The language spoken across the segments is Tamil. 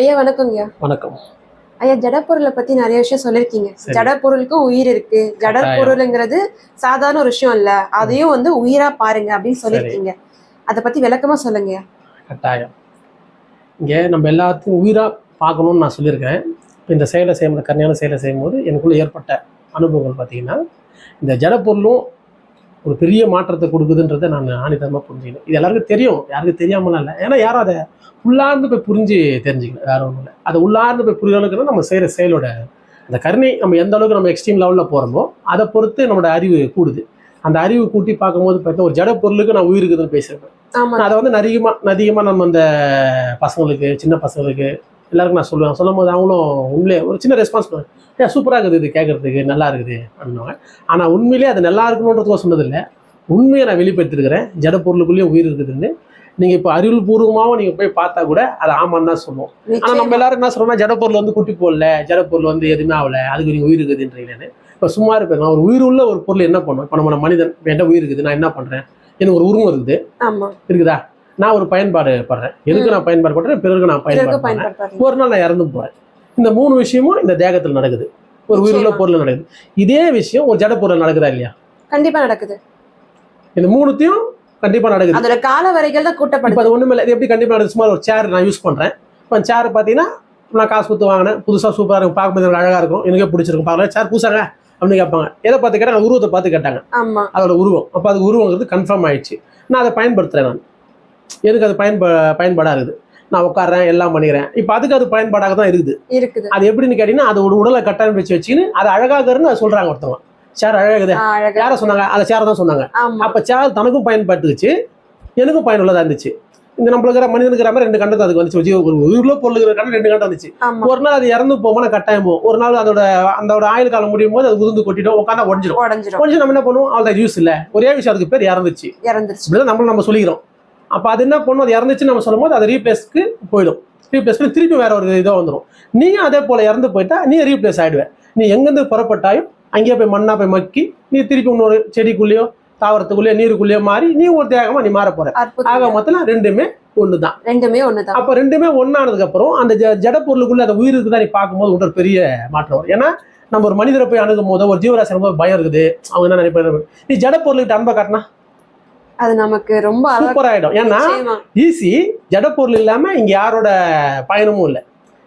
ஐயா வணக்கம். ஐயா ஜட பொருளை பத்தி நிறைய விஷயம் சொல்லிருக்கீங்க. சரி. ஜட பொருளுக்கும் உயிர் இருக்கு. ஜட கட்டாயம். பொருளுங்கிறது சாதாரண ஒரு விஷயம் இல்ல. அதையும் வந்து உயிரா பாருங்க அப்படின்னு சொல்லிருக்கீங்க. அதை பத்தி விளக்கமா சொல்லுங்க. கட்டாயம். இங்கே நம்ம எல்லாத்தையும் உயிராக பார்க்கணும்னு நான் சொல்லியிருக்கேன். இப்போ இந்த செயலை செய்யும் கருணையான செயலை செய்யும்போது எனக்குள்ளே ஏற்பட்ட அனுபவங்கள் பார்த்தீங்கன்னா இந்த ஜடப்பொருளும் ஒரு பெரிய மாற்றத்தை கொடுக்குதுன்றதை நான் ஆணித்தரமாக புரிஞ்சுக்கணும் இது எல்லாருக்கும் தெரியும். யாருக்கும் தெரியாமலாம் இல்லை. ஏன்னா யாரும் அதை உள்ளார்ந்து போய் புரிஞ்சு தெரிஞ்சுக்கல. வேற ஒன்றும் இல்லை. அதை உள்ளார்ந்து போய் புரியணுங்கிறது நம்ம செய்கிற செயலோட அந்த கருணை நம்ம எந்த அளவுக்கு நம்ம எக்ஸ்ட்ரீம் லெவலில் போகிறோமோ அதை பொறுத்து நம்மளோட அறிவு கூடுது. அந்த அறிவு கூட்டி பார்க்கும்போது பார்த்தா ஒரு ஜட பொருளுக்கு நான் உயிர் இருக்குதுன்னு பேசியிருப்பேன் அதை வந்து அதிகமாக அதிகமாக நம்ம அந்த பசங்களுக்கு சின்ன பசங்களுக்கு எல்லாருக்கும் நான் சொல்லுவேன். சொல்லும் போது அவங்களும் உண்மையிலே ஒரு சின்ன ரெஸ்பான்ஸ் பண்ணுவேன் ஏன் சூப்பராக இருக்குது இது கேட்கறதுக்கு நல்லா இருக்குது அப்படின்னுவாங்க. ஆனால் உண்மையிலே அது நல்லா இருக்கணுன்றதுக்கு சொன்னதில்லை. உண்மையை நான் வெளிப்படுத்திருக்கிறேன் ஜட பொருளுக்குள்ளேயும் உயிர் இருக்குதுன்னு. நீங்கள் இப்போ அறிவியல் பூர்வமாகவும் நீங்கள் போய் பார்த்தா கூட அது ஆமான்னு தான் சொல்லுவோம். ஆனால் நம்ம. எல்லாரும் என்ன சொல்றோம்னா ஜடப்பொருள் வந்து குட்டி போடல ஜடப்பொருள் வந்து எதுவுமே ஆகல அதுக்கு நீங்கள் உயிர் இருக்குதுன்றீங்கன்னு இப்போ சும்மா இருப்பேன். ஒரு உயிர் உள்ள ஒரு பொருள் என்ன பண்ணும் இப்போ நம்ம மனிதன் என்கிட்ட உயிர் இருக்குது நான் என்ன பண்ணுறேன் எனக்கு ஒரு உருவம் இருக்குது. ஆமா. இருக்குதா? நான் ஒரு பயன்பாடு படுறேன். எதுக்கு நான் பயன்பாடு பண்றேன் பிறருக்கு நான் பயன்பாடு பண்றேன் ஒரு நாள் நான் இறந்து போறேன். இந்த மூணு விஷயமும் இந்த தேகத்தில் நடக்குது. ஒரு உயிருள்ள. பொருள் நடக்குது. இதே விஷயம் ஒரு ஜட பொருள் நடக்குதா இல்லையா? கண்டிப்பா நடக்குது. இந்த மூணுத்தையும் கண்டிப்பா நடக்குது. அதோட கால வரைகள் தான் இப்போ கூட்டப்படுது அது ஒண்ணுமே இல்லை. இது எப்படி கண்டிப்பா நடக்குது? சும்மா ஒரு சேர் நான் யூஸ் பண்றேன். இப்போ சேர் பார்த்தீங்கன்னா நான் காசு கொடுத்து வாங்கினேன். புதுசாக சூப்பராக இருக்கும். பார்க்கும்போது அழகா இருக்கும். எனக்கே பிடிச்சிருக்கும். பார்க்கல சேர் புதுசாக அப்படின்னு கேட்பாங்க. எதை பார்த்து கேட்டாங்க? உருவத்தை பார்த்து கேட்டாங்க. ஆமா. அதோட உருவம். அப்போ அது உருவங்கிறது கன்ஃபார்ம் ஆயிடுச்சு. நான் அதை பயன்படுத்துகிறேன் நான். எனக்கு அது பயன்ப பயன்பாடாக இருக்குது நான் உட்காடுறேன் எல்லாம் பண்ணிக்கிறேன். இப்போ அதுக்கு அது பயன்பாடாக தான் இருக்குது. இருக்குது. அது எப்படின்னு கேட்டிங்கன்னா அது ஒரு உடலை கட்டமைச்சு வச்சுன்னு அது அழகாகிறன்னு அது சொல்கிறாங்க ஒருத்தவங்க. சேர் அழகாகுது? யாரை சொன்னாங்க அதை சேரை தான் சொன்னாங்க. அப்போ சேர் தனக்கும் பயன்பட்டுச்சு எனக்கும் பயனுள்ளதாக இருந்துச்சு. இந்த நம்மளுக்கு மனிதனுக்கு இருக்கிற மாதிரி ரெண்டு கண்டத்தை அதுக்கு வந்துச்சு. ஒரு உயிரில் பொருள் இருக்கிற கண்டம் ரெண்டு கண்டம் வந்துச்சு. ஒரு நாள் அது இறந்து போகும்போது கட்டாயம் போகும். ஒரு நாள் அதோட அதோட ஆயுள் காலம் முடியும் போது அது உருந்து கொட்டிடும் உட்காந்தா உடஞ்சிடும். உடஞ்சிரும் கொஞ்சம் நம்ம என்ன பண்ணுவோம்? அவ்வளோ யூஸ் இல்லை. ஒரே விஷயம் அதுக்கு பேர் இறந்துச்சு. இறந்துருச்சு. இப்படிதான் நம்மள நம்ம சொல்லிக்கிறோம். அப்போ அது என்ன பண்ணும்? அது இறந்துச்சுன்னு நம்ம சொல்லும்போது அது ரீப்ளேஸ்க்கு போயிடும். ரீப்ளேஸ்க்கு திருப்பி வேற ஒரு இதாக வந்துடும் நீயும் அதே போல இறந்து போயிட்டா நீ ரீப்ளேஸ் ஆயிடுவ. நீ எங்கேருந்து புறப்பட்டாயும் அங்கேயே போய் மண்ணா போய் மக்கி நீ திருப்பி இன்னொரு செடிக்குள்ளேயோ தாவரத்துக்குள்ளேயோ நீருக்குள்ளேயோ மாறி நீ ஒரு தேகமா நீ மாற போற. ஆக மொத்தம் ரெண்டுமே ஒண்ணுதான். ரெண்டுமே ஒண்ணுதான். அப்போ ரெண்டுமே ஒன்னானதுக்கு அப்புறம் அந்த ஜட பொருளுக்குள்ள அந்த உயிர் இருக்குதான் நீ பார்க்கும்போது உடல் பெரிய மாற்றம் வரும். ஏன்னா நம்ம ஒரு மனிதரை போய் அணுகும் போதோ ஒரு ஜீவராசி அணுகும் பயம் இருக்குது. அவங்க என்ன நினைப்பாங்க? நீ ஜட பொருளுக்கிட்ட அன்பை காட்டினா அது நமக்கு ரொம்ப சூப்பர் ஆயிடும். ஏன்னா. ஈஸி ஜடப்பொருள் இல்லாம இங்க யாரோட பயணமும் இல்லை.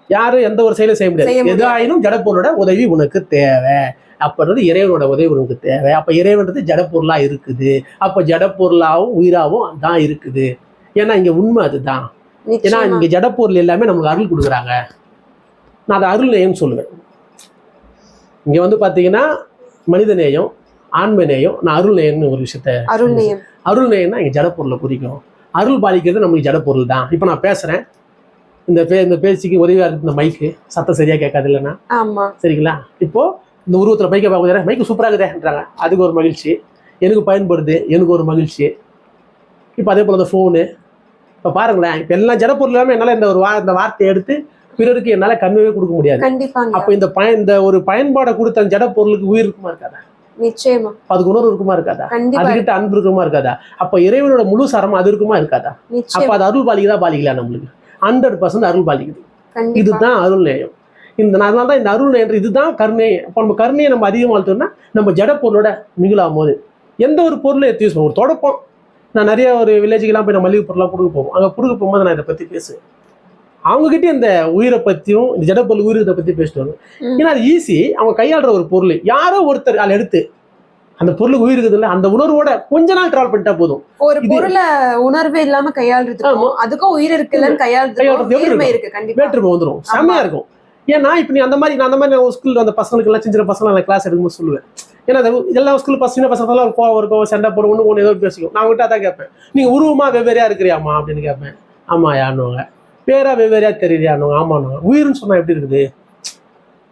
யாரும் எந்த ஒரு செயலும் செய்ய முடியாது. முடியாது. எதாயினும் ஜடப்பொருளோட உதவி உனக்கு தேவை. அப்பன்றது இறைவனோட உதவி உனக்கு தேவை. அப்ப இறைவன்றது ஜடப்பொருளா இருக்குது. அப்ப ஜடப்பொருளாவும் உயிராவும் தான் இருக்குது. ஏன்னா இங்க உண்மை அதுதான். ஏன்னா இங்க ஜடப்பொருள் எல்லாமே நமக்கு அருள் கொடுக்குறாங்க. நான் அதை அருள் நேயம்னு சொல்லுவேன். இங்க வந்து பாத்தீங்கன்னா மனித நேயம் ஆன்ம நேயம் நான் அருள் நேயம்னு ஒரு விஷயத்த அருள் நேயம்னா இங்கே ஜடப்பொருளை குறிக்கும் அருள் பாலிக்கிறது நமக்கு ஜடப்பொருள் தான். இப்போ நான் பேசுகிறேன் இந்த பே இந்த பேச்சுக்கு உதவியாக இருக்குது இந்த மைக்கு சத்தம் சரியாக கேட்காது இல்லைன்னா. ஆமா. சரிங்களா? இப்போ இந்த உருவத்தில் மைக்கை பார்க்க மைக்கு சூப்பராக இருக்குதேன்றாங்க அதுக்கு ஒரு மகிழ்ச்சி. எனக்கு பயன்படுது. எனக்கு ஒரு மகிழ்ச்சி. இப்போ அதே போல் இந்த ஃபோனு இப்போ பாருங்களேன். இப்போ எல்லாம் ஜடப்பொருள் இல்லாமல் என்னால் இந்த ஒரு வா இந்த வார்த்தையை எடுத்து பிறருக்கு என்னால் கண்மையே கொடுக்க முடியாது. அப்போ இந்த பயன் இந்த ஒரு பயன்பாடை கொடுத்த அந்த ஜடப்பொருளுக்கு உயிர் இருக்குமா இருக்காதா? நிச்சயமா. அதுக்கு உணர்வு இருக்குமா இருக்காதா? அதுகிட்ட அன்பு இருக்குமா இருக்காதா? அப்ப இறைவனோட முழு சரம் அது இருக்குமா இருக்காதா? அப்ப அது அருள் பாலிக்குதா? பாலிக்கல நம்மளுக்கு? ஹண்ட்ரட் பர்சன்ட் அருள் பாலிக்குது. இதுதான் அருள் நேயம். இந்த அதனால தான் இந்த அருள் நேயம் இதுதான் கருணை. அப்போ நம்ம கருணையை நம்ம அதிகமாக வளர்த்தோம்னா நம்ம ஜட பொருளோட மிகிலாகும் போது எந்த ஒரு பொருளை எடுத்து யூஸ் பண்ணுவோம்? ஒரு தொடப்பம். நான் நிறைய ஒரு வில்லேஜுக்கெல்லாம் போய் நான் மளிகை பொருளாக கொடுக்க போவோம். அங்கே கொடுக்க போகும்போது நான் இதை பற்றி பேசுவேன். அவங்ககிட்ட இந்த உயிரை பற்றியும் இந்த ஜட பொருள் உயிரை பற்றி பேசிட்டு. ஏன்னா அது ஈஸி. அவங்க கையாளுற ஒரு பொருள். யாரோ ஒருத்தர் அதை எடுத்து அந்த பொருளுக்கு உயிர் இருக்குது இல்லை அந்த உணர்வோட கொஞ்ச நாள் டிராவல் பண்ணிட்டா போதும். ஒரு பொருளை உணர்வே இல்லாம கையாளுறதுக்கும் அதுக்கும் உயிர் இருக்குல்லன்னு கையாளுறது? இருக்கு கண்டிப்பா. வேற்றுமை வந்துடும் செம்மையா இருக்கும். ஏன்னா இப்போ நீ அந்த மாதிரி நான் அந்த மாதிரி நான் ஸ்கூலில் அந்த பசங்களுக்கு எல்லாம் சின்ன பசங்க நான் கிளாஸ் எடுக்கும்போது சொல்லுவேன். ஏன்னா அது எல்லா ஸ்கூல் பசங்க சின்ன பசங்களாம் ஒரு கோவம் இருக்கும். சண்டை போடும் ஒன்று ஒன்று ஏதோ பேசிக்கும். நான் கிட்ட அதான் கேட்பேன். நீங்க உருவமா வெவ்வேறையா இருக்கிறியாமா அப்படின்னு கேட்பேன். ஆமா யாருனுவாங்க பேரா வெவ்வேறையா தெரியலையானுவாங்க ஆமானுவாங்க உயிர்னு சொன்னா எப்படி இருக்குது?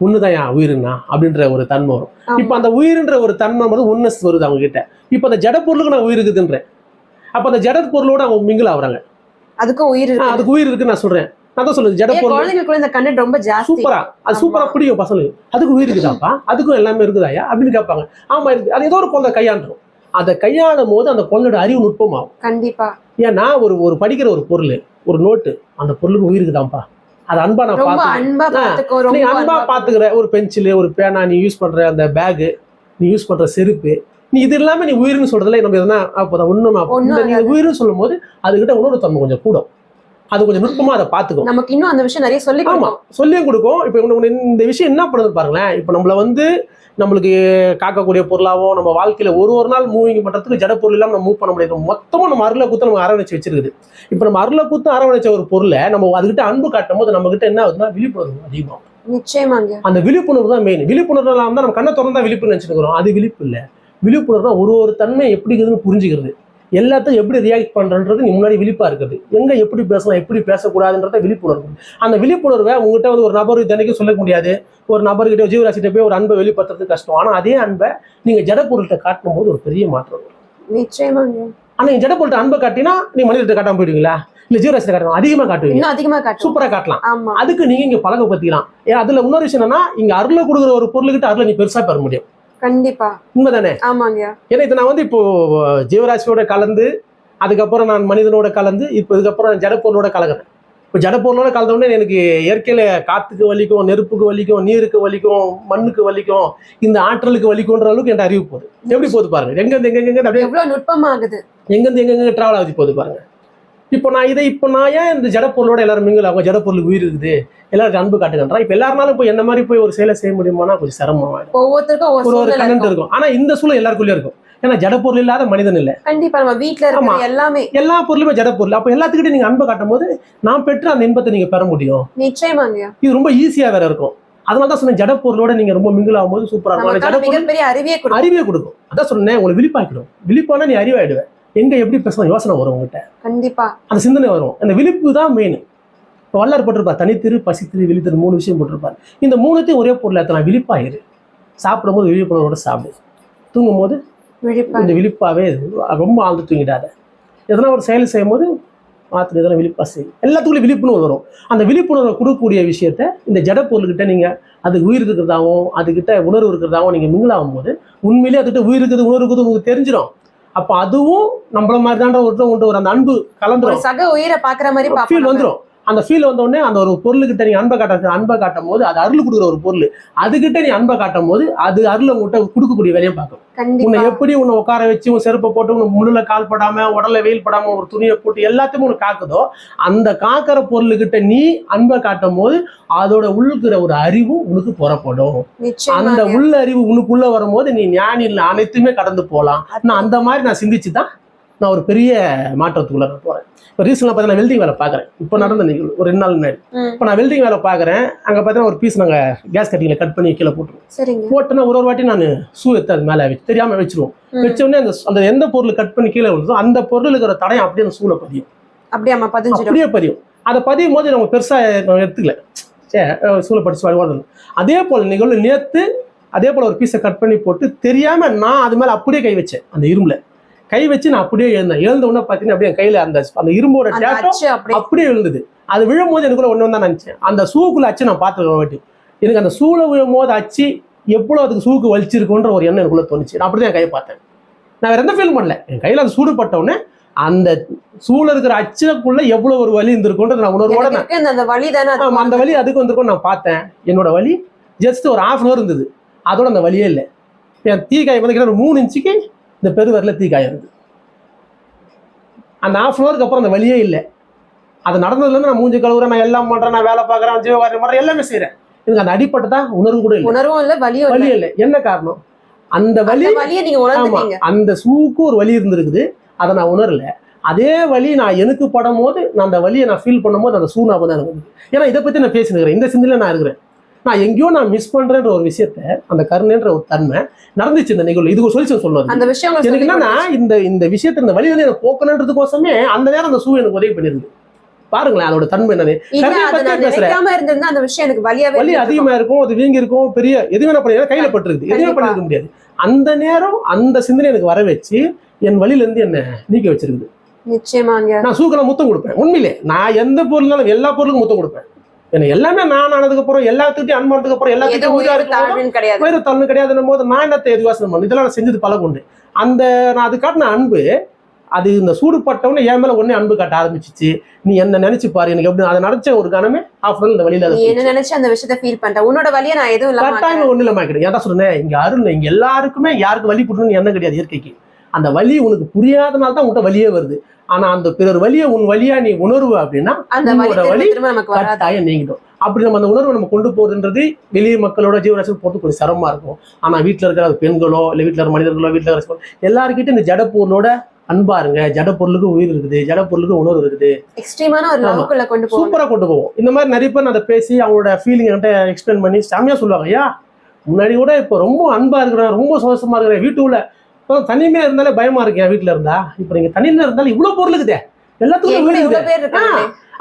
ஒண்ணுதான் யா உயிருன்னா அப்படின்ற ஒரு தன்மை வரும். இப்போ அந்த உயிருன்ற ஒரு தன்மை வந்து ஒன்னஸ் வருது அவங்க கிட்ட இப்போ அந்த ஜட பொருளுக்கு நான் உயிர் இருக்குதுன்றேன். அப்போ அந்த ஜட பொருளோட அவங்க மிங்கில் ஆகுறாங்க. அதுக்கும் உயிர் அதுக்கு உயிர் இருக்குன்னு நான் சொல்றேன். நான் தான் சொல்லுது ஜட ஏன் பொருள். இந்த கண்ணு ரொம்ப சூப்பரா. அது. சூப்பரா பிடிக்கும் பசங்களுக்கு. அதுக்கு உயிர் இருக்குதாப்பா? அதுக்கும் எல்லாமே இருக்குதாயா? அப்படின்னு கேட்பாங்க. ஆமா இருக்கு. அது ஏதோ ஒரு குழந்தை கையாண்டுரும். அதை கையாளும் போது அந்த குழந்தையோட அறிவு நுட்பமாகும். கண்டிப்பா. ஏன்னா ஒரு ஒரு படிக்கிற ஒரு பொருள். ஒரு நோட்டு அந்த பொருளுக்கு உயிர் இருக்குதான்ப்பா அது அன்பா நான் பார்த்து நீ அன்பா பாத்துக்கிற ஒரு பென்சில் ஒரு பேனா நீ யூஸ் பண்ற அந்த பேகு நீ யூஸ் பண்ற செருப்பு நீ இது இல்லாம நீ உயிர்னு சொல்றதுல நம்ம எதுனா இந்த நீ உயிர்னு சொல்லும் போது அதுகிட்ட உணர்வு தன்மை கொஞ்சம் கூடும். அது கொஞ்சம் நுட்பமா அதை பார்த்துக்கும் நமக்கு இன்னும் அந்த விஷயம் நிறைய சொல்லி ஆமா சொல்லியும் கொடுக்கும். இப்போ இந்த விஷயம் என்ன பண்ணுது பாருங்களேன். இப்போ நம்மள வந்து நம்மளுக்கு காக்கக்கூடிய பொருளாகவும் நம்ம வாழ்க்கையில ஒரு ஒரு நாள் மூவிங் பண்றதுக்கு ஜட பொருள் இல்லாம நம்ம மூவ் பண்ண முடியாது. மொத்தமா நம்ம அருளை குத்து நம்ம அரவணைச்சு வச்சிருக்குது. இப்போ நம்ம அருளை குத்து அரவணைச்ச ஒரு பொருளை நம்ம அதுகிட்ட அன்பு காட்டும் போது நம்ம கிட்ட என்ன ஆகுதுன்னா விழிப்புணர்வு அதிகமாகும் நிச்சயமாங்க. அந்த விழிப்புணர்வு தான் மெயின் விழிப்புணர்வு தான் நம்ம கண்ணை திறந்தா விழிப்புணர்வு நினைச்சுக்கிறோம் அது விழிப்பு இல்லை. விழிப்புணர்வு ஒரு ஒரு தன்மை எப்படி இருக்குதுன்னு புரிஞ்சுக்கிறது. எல்லாத்தையும் எப்படி ரியாக்ட் பண்றன்றது நீ முன்னாடி விழிப்பா இருக்குது எங்க எப்படி பேசலாம் எப்படி பேசக்கூடாதுன்றத விழிப்புணர்வு. அந்த விழிப்புணர்வை உங்ககிட்ட வந்து ஒரு நபர் தினைக்கும் சொல்ல முடியாது. ஒரு நபர்கிட்ட ஜீவராசிட்ட போய் ஒரு அன்பை வெளிப்படுத்துறது கஷ்டம். ஆனா அதே அன்பை நீங்க ஜட பொருள்கிட்ட காட்டும் போது ஒரு பெரிய மாற்றம். நிச்சயமாங்க. ஆனா நீங்க ஜட பொருள்கிட்ட அன்பை காட்டினா நீ மனிதர்கிட்ட காட்டாம போயிடுவீங்களா? இல்ல ஜீவராசிட்ட காட்டணும் அதிகமா காட்டுவீங்க. இன்னும் அதிகமா காட்டும் சூப்பரா காட்டலாம். அதுக்கு நீங்க இங்க பழக பத்திக்கலாம் அதுல இன்னொரு விஷயம் என்னன்னா இங்க அருளை கொடுக்குற ஒரு பொருளுக்கிட்ட அருளை நீ பெருசா பெற முடியும். கண்டிப்பா. உண்மைதானே? ஆமாங்க ஏன்னா இது நான் வந்து இப்போ ஜீவராசியோட கலந்து அதுக்கப்புறம் நான் மனிதனோட கலந்து இப்போ இதுக்கப்புறம் நான் ஜடப்பொருளோட கலக்கிறேன் இப்போ ஜடப்பொருளோட கலந்த உடனே எனக்கு இயற்கையில காத்துக்கு வலிக்கும் நெருப்புக்கு வலிக்கும் நீருக்கு வலிக்கும் மண்ணுக்கு வலிக்கும் இந்த ஆற்றலுக்கு வலிக்கும்ன்ற அளவுக்கு என் அறிவு போகுது. எப்படி போகுது பாருங்க. எங்க எங்க எங்க அப்படியே எவ்வளவு நுட்பமாகுது. எங்கேருந்து எங்கெங்க டிராவல் ஆகுது போகுது பாருங்க. இப்போ நான் இதை இப்போ நான் ஏன் இந்த ஜடப்பொருளோட எல்லாரும் மிங்கல் அவங்க ஜடப்பொருளுக்கு உயிர் இருக்குது. எல்லாருக்கும் அன்பு காட்டுகின்றா இப்போ எல்லாருனாலும் போய் என்ன மாதிரி போய் ஒரு செயலை செய்ய முடியுமானா கொஞ்சம் சிரமமாயிடும் ஒவ்வொருத்தருக்கும் ஒவ்வொரு ஒரு ஒரு இருக்கும். ஆனா இந்த சூழல் எல்லாருக்குள்ளே இருக்கும். ஏன்னா ஜடப்பொருள் இல்லாத மனிதன் இல்லை. கண்டிப்பா நம்ம வீட்ல ஆமா. இருக்கிற எல்லாமே. எல்லா பொருளுமே ஜட பொருள் அப்போ எல்லாத்துக்கிட்டையும் நீங்க அன்பை காட்டும் போது நான் பெற்ற அந்த இன்பத்தை நீங்க பெற முடியும். நிச்சயமாங்க இது ரொம்ப ஈஸியா வேற இருக்கும். அதனால தான் சொன்னேன் ஜட பொருளோட நீங்க ரொம்ப மிங்கிள் ஆகும்போது சூப்பரா இருக்கும். அந்த ஜட நமக்கான பொருள் மிகப்பெரிய அறிவியை கொடுக்கும். அறிவே கொடுக்கும். அதான் சொன்னேன் உங்களை விழிப்பாக்கிடும். விழிப்பானா நீ அறிவாயிடுவேன் எங்க எப்படி பேசணும் யோசனை வரும் உங்ககிட்ட. கண்டிப்பா. அந்த சிந்தனை வரும். அந்த விழிப்பு தான் மெயின் இப்போ வல்லார் போட்டிருப்பார். தனித்திரு பசித்திரு விழித்திரு மூணு விஷயம் போட்டிருப்பார். இந்த மூணுத்தையும் ஒரே பொருள் ஏற்றலாம் விழிப்பாயிரு. சாப்பிடும்போது விழிப்புணர்வோட சாப்பிடு. தூங்கும் போது இந்த விழிப்பாவே இரு. ரொம்ப ஆழ்ந்து தூங்கிடாத. எதனா ஒரு செயல் செய்யும் போது மாத்திரை இதெல்லாம் விழிப்பா செய்யும் எல்லாத்துக்குள்ளே விழிப்புணர்வு வரும். அந்த விழிப்புணர்வை கொடுக்கக்கூடிய விஷயத்த இந்த ஜட பொருள்கிட்ட நீங்க அது உயிர் இருக்கிறதாவும் அதுகிட்ட உணர்வு இருக்கிறதாவும் நீங்க மிங்கிளாகும் போது உண்மையிலேயே அதுகிட்ட உயிர் இருக்குது உணர்வு இருக்குது உங்களுக்கு தெரிஞ்சிடும். அப்போ அதுவும் நம்மள மாதிரி தாண்டா ஒருத்தர் கொண்டு ஒரு அந்த அன்பு கலந்துரும். சக உயிரை பாக்குற மாதிரி ஃபீல் வந்துரும். அந்த ஃபீல் வந்த உடனே அந்த ஒரு பொருளுக்கிட்ட நீ அன்பை காட்ட அன்பை காட்டும் போது அது அருள் கொடுக்குற ஒரு பொருள். அதுகிட்ட நீ அன்பை காட்டும் போது அது அருள் உங்ககிட்ட கொடுக்கக்கூடிய வேலையை பார்க்கும். உன்னை எப்படி உன்னை உட்கார வச்சு உன் செருப்பை போட்டு உன் முள்ளுல கால் படாம உடல்ல வெயில் படாம ஒரு துணியை போட்டு எல்லாத்தையும் உனக்கு காக்குதோ அந்த காக்கிற பொருளுகிட்ட நீ அன்பை காட்டும் போது அதோட உள்ளுக்கிற ஒரு அறிவு உனக்கு புறப்படும். அந்த உள்ள அறிவு உனக்குள்ள வரும்போது நீ ஞானி இல்லை அனைத்துமே கடந்து போகலாம். நான் அந்த மாதிரி நான் சிந்திச்சு தான் நான் ஒரு பெரிய மாற்றத்துக்குள்ள நான் போறேன். இப்போ ரீசெண்டாக பார்த்தா நான் வெல்டிங் வேலை பார்க்குறேன். இப்போ நடந்த நிகழ்வு ஒரு ரெண்டு நாள் முன்னாடி. இப்போ நான் வெல்டிங் வேலை பார்க்குறேன். அங்கே பார்த்தீங்கன்னா ஒரு பீஸ் நாங்கள் கேஸ் கட்டிங்கில் கட் பண்ணி கீழே போட்டுருவோம். சரிங்க. போட்டோன்னா ஒரு ஒரு வாட்டி நான் ஷூ எடுத்து அது மேலே வச்சு தெரியாமல் வச்சிருவோம். ம். வச்ச உடனே அந்த அந்த எந்த பொருள் கட் பண்ணி கீழே விழுதோ அந்த பொருள் இருக்கிற தடையம் அப்படியே அந்த சூளை பதியும். அப்படியே பதிஞ்சிடும். அப்படியே பதியும். அதை பதியும் போது நம்ம பெருசாக எடுத்துக்கல. சே சூளை படிச்சு வாழ்வாங்க அதே போல் நிகழ்வு நேற்று அதே போல் ஒரு பீஸை கட் பண்ணி போட்டு தெரியாமல் நான் அது மேலே அப்படியே கை வச்சேன் அந்த இரும்புல. கை வச்சு நான் அப்படியே எழுந்தேன். எழுந்த உடனே பார்த்தீங்கன்னா அப்படியே கையில் அந்த அந்த இரும்போட டேட்டம் அப்படியே விழுந்தது. அது விழும்போது எனக்குள்ள ஒன்று தான் நினச்சேன். அந்த ஷூக்குள்ள அச்சு நான் பார்த்துருக்கேன் வாட்டி. எனக்கு அந்த ஷூல விழும்போது அச்சு எவ்வளோ அதுக்கு ஷூக்கு வலிச்சிருக்குன்ற ஒரு எண்ணம் எனக்குள்ள தோணுச்சு. நான் அப்படி தான் என் கையை பார்த்தேன். நான் வேற எந்த ஃபீல் பண்ணல. என் கையில் அந்த சூடு பட்ட உடனே அந்த சூழ இருக்கிற அச்சுக்குள்ள எவ்வளோ ஒரு வலி இருந்திருக்குன்றது நான் உணர்வோட அந்த- வழி தானே அது அந்த வலி அதுக்கு வந்திருக்கும் நான் பார்த்தேன். என்னோட வலி ஜஸ்ட் ஒரு ஹாஃப் அன் இருந்தது. அதோட அந்த வலியே இல்லை. என் தீக்காயம் வந்து கிட்ட ஒரு மூணு இன்ச்சுக்கு இந்த பெருவரில் தீக்காயம் இருந்தது அந்த ஹாஃப் அன் ஹவருக்கு அப்புறம் அந்த வலியே இல்லை. அது நடந்ததுலேருந்து நான் மூஞ்சி கழுவுறேன் நான் எல்லாம் பண்ணுறேன் நான் வேலை பார்க்குறேன் ஜீவகாரியம் பண்ணுறேன் எல்லாமே செய்கிறேன் எனக்கு அந்த அடிப்பட்டதா உணர்வு கூட இல்லை. உணர்வும் இல்ல வலியும் வலி இல்ல. என்ன காரணம்? அந்த வலி வலியை நீங்க ஆமா உணர்ந்துட்டீங்க அந்த சூக்கு ஒரு வலி இருந்திருக்குது. அதை நான் உணரல. அதே வலி நான் எனக்கு படும் போது நான் அந்த வலியை நான் ஃபீல் பண்ணும்போது அந்த சூ ஞாபகம் தான். ஏன்னா இதை பத்தி நான் பேசினுக்கிறேன். இந்த சிந்தனையில நான் இருக்கிறேன். நான் எங்கேயோ நான் மிஸ் பண்றேன்ற ஒரு விஷயத்த அந்த கருணைன்ற ஒரு தன்மை நடந்துச்சு இந்த நிகழ்வு இது ஒரு சொல்யூஷன் அந்த விஷயம் எனக்கு என்னன்னா இந்த இந்த விஷயத்த இந்த வழி வந்து எனக்கு போக்கணுன்றதுக்கோசமே அந்த நேரம் அந்த சூ எனக்கு உதவி பண்ணிருக்கு பாருங்களேன் அதோட தன்மை என்னது அந்த விஷயம் எனக்கு வலி. அதிகமா இருக்கும் அது வீங்கி இருக்கும் பெரிய எது வேணா பண்ணி கையில பட்டிருக்கு எதுவுமே. பண்ணிருக்க முடியாது. அந்த நேரம் அந்த சிந்தனை எனக்கு வர வச்சு என் வழியில இருந்து என்ன நீக்க வச்சிருக்குது. நிச்சயமாங்க. நான் சூக்கல முத்தம் கொடுப்பேன். உண்மையிலே நான் எந்த பொருள்னாலும் எல்லா பொருளுக்கும் முத்தம் கொடுப்பேன். எனக்கு எல்லாமே நான் ஆனதுக்கு அப்புறம் எல்லாத்துக்கிட்டையும் அன்பானதுக்கு அப்புறம் எல்லாத்துக்கும் உயிரா உயிர் கிடையாது. வேறு தள்ளு கிடையாதுன்னும் போது நான் என்னத்தை யோசனை பண்ணு. இதெல்லாம் நான் செஞ்சது பழகுண்டு அந்த நான் அது காட்டின அன்பு அது இந்த சூடு பட்டவொடனே என் மேல உடனே அன்பு காட்ட ஆரம்பிச்சிச்சு. நீ என்ன நினைச்சு பாரு எனக்கு எப்படி அதை நினைச்ச ஒரு கணமே ஆஃப் இந்த வழியில நீ என்ன நினைச்சு அந்த விஷயத்த ஃபீல் பண்ற? உன்னோட வழியை நான் எதுவும் கட்டாயம் ஒண்ணு இல்லாம கிடையாது ஏன் சொன்னேன் இங்க அருள் இங்க எல்லாருக்குமே யாருக்கு வலி புரியணும்னு எண்ணம் கிடையாது இயற்கைக்கு. அந்த வலி உனக்கு புரியாதனால தான் உன்கிட்ட வலியே வருது. ஆனா அந்த பிறர் வலியை உன் வழியா நீ உணர்வு அப்படின்னா வழி உன்னோட கட்டாயம் நீங்கிடும். அப்படி நம்ம அந்த உணர்வை நம்ம கொண்டு போறதுன்றது வெளிய மக்களோட ஜீவராசி போறது கொஞ்சம் சிரமமா இருக்கும். ஆனா வீட்டுல இருக்கிற பெண்களோ இல்ல வீட்டுல இருக்கிற மனிதர்களோ வீட்டுல இருக்கிற எல்லாருக்கிட்டும் இந்த ஜட பொருளோட அன்பா இருங்க. ஜட பொருளுக்கு உயிர் இருக்குது. ஜட பொருளுக்கு உணர்வு இருக்குது. சூப்பரா கொண்டு போவோம். இந்த மாதிரி நிறைய பேர் அதை பேசி அவங்களோட ஃபீலிங் என்கிட்ட எக்ஸ்பிளைன் பண்ணி செம்மையா சொல்லுவாங்க ஐயா முன்னாடி கூட இப்போ ரொம்ப அன்பா இருக்கிறேன் ரொம்ப சந்தோஷமா இருக்கிறேன் வீட்டுக்குள்ள தனிமையா இருந்தாலே பயமா இருக்கேன் வீட்டுல இருந்தா? இப்போ நீங்க தனிமையா இருந்தாலும் இவ்வளவு பொருள் இருக்குதே. எல்லாத்துக்கும் வீடு இருக்குது.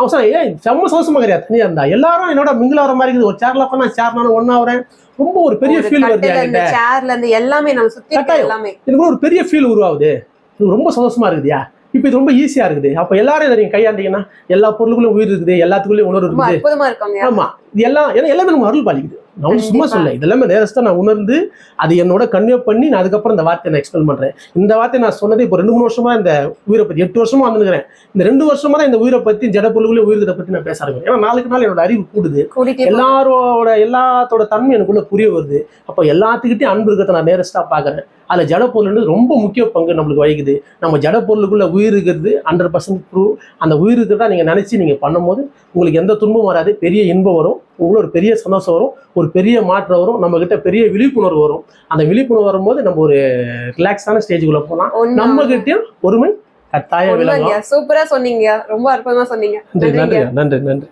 அவன் ஏன் செம்ம சந்தோஷமா கிடையாது தனியா இருந்தா? எல்லாரும் என்னோட மிங்கில் வர மாதிரி இருக்குது. ஒரு சேர்ல நான் சேர் நானும் ஒன்னா வரேன் ரொம்ப ஒரு பெரிய ஃபீல் வருது சேர்ல இருந்து எல்லாமே நம்ம சுத்தி. எல்லாமே. எனக்கு ஒரு பெரிய ஃபீல் உருவாகுது. ரொம்ப சந்தோஷமா இருக்குதுயா? இப்போ இது ரொம்ப ஈஸியா இருக்குது. அப்ப எல்லாரும் இதை நீங்க கையாண்டீங்கன்னா எல்லா பொருளுக்குள்ளயும் உயிர் இருக்குது எல்லாத்துக்குள்ளயும் உணர்வு இருக்குது. ஆமா. இது எல்லாம் ஏன்னா எல்லாமே நம்ம அருள் பாலிக்குது. நான் சும்மா. சொல்ல இதெல்லாமே நேரஸ்டா நான் உணர்ந்து அது என்னோட கன்வே பண்ணி நான் அதுக்கப்புறம் இந்த வார்த்தையை நான் எக்ஸ்பிளைன் பண்றேன். இந்த வார்த்தை நான் சொன்னது இப்போ ரெண்டு மூணு வருஷமா இந்த உயிரை பத்தி எட்டு வருஷமா வந்துருக்கிறேன் இந்த ரெண்டு வருஷமா தான் இந்த உயிரை பத்தி ஜட பொருளுக்குள்ளே உயிர்களை பத்தி நான் பேச ஆரம்பிக்கிறேன். ஏன்னா நாளுக்கு நாள் என்னோட அறிவு கூடுது. எல்லாரோட எல்லாத்தோட தன்மை எனக்குள்ள புரிய வருது. அப்போ எல்லாத்துக்கிட்டையும் அன்பு இருக்கிறத நான் நேரஸ்டா பார்க்கறேன். அதுல ஜட பொருள்ன்றது ரொம்ப முக்கிய பங்கு நம்மளுக்கு வகிக்குது. நம்ம ஜட பொருளுக்குள்ள உயிர் இருக்கிறது ஹண்ட்ரட் பர்சன்ட் ப்ரூவ் அந்த உயிர் இருக்கிறதா நீங்க நினைச்சு நீங்க பண்ணும்போது உங்களுக்கு எந்த துன்பமும் வராது. பெரிய இன்பம் வரும். உங்களுக்கு ஒரு பெரிய சந்தோஷம் வரும். ஒரு பெரிய மாற்றம் வரும். நம்ம கிட்ட பெரிய விழிப்புணர்வு வரும். அந்த விழிப்புணர்வு வரும்போது நம்ம ஒரு ரிலாக்ஸான ஸ்டேஜுக்குள்ள போகலாம் உண்மை. நம்ம கிட்டயும் ஒருமை கட்டாயம் விளங்கும் உண்மைங்க. சூப்பரா சொன்னீங்க. ரொம்ப அற்புதமா சொன்னீங்க. நன்றி நன்றி நன்றி நன்றி.